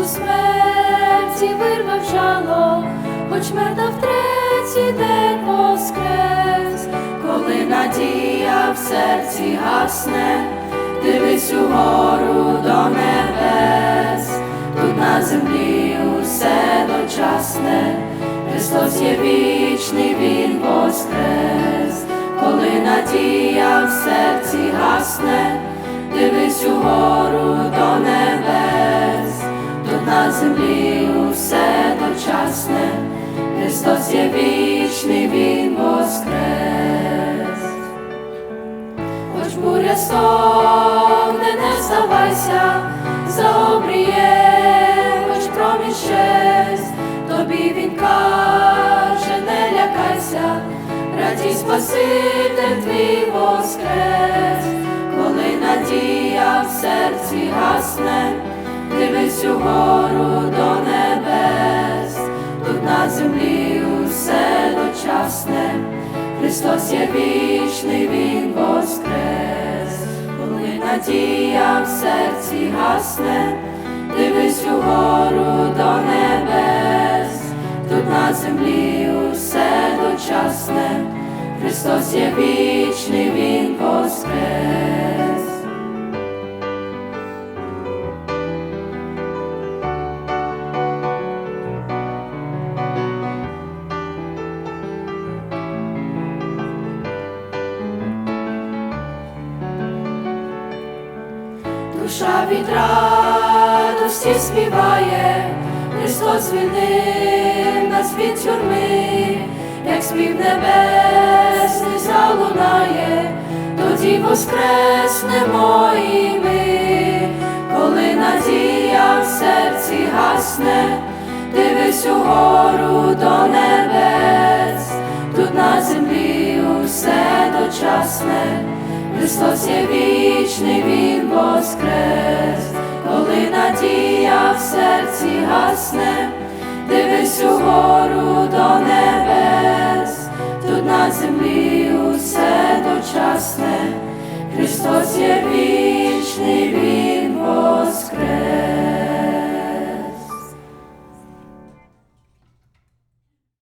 У смерті вирвав жало, хоч мертав третій день воскрес, коли надія в серці гасне, дивись угору до небес, тут на землі усе дочасне, Христос є вічний, Він воскрес, коли надія в серці гасне, на землі усе дочасне, Христос є вічний, Він воскрес, хоч буря стогне, не здавайся, заобріє, хоч промінь щесть, тобі він каже, не лякайся, радій Спаситель твій воскрес, коли надія в серці гасне, дивись угору до небес, тут на землі усе дочасне, Христос є вічний, Він воскрес, коли надія в серці гасне, дивись угору до небес, тут на землі усе дочасне, Христос є вічний, Він воскрес. Душа від радості співає, Христос звільнив нас від тюрми, як спів небесний залунає, тоді воскреснемо і ми, коли надія в серці гасне, дивись угору до небес, тут на землі усе дочасне. Христос є вічний, Він воскрес, коли надія в серці гасне, дивись угору до небес, тут на землі усе Христос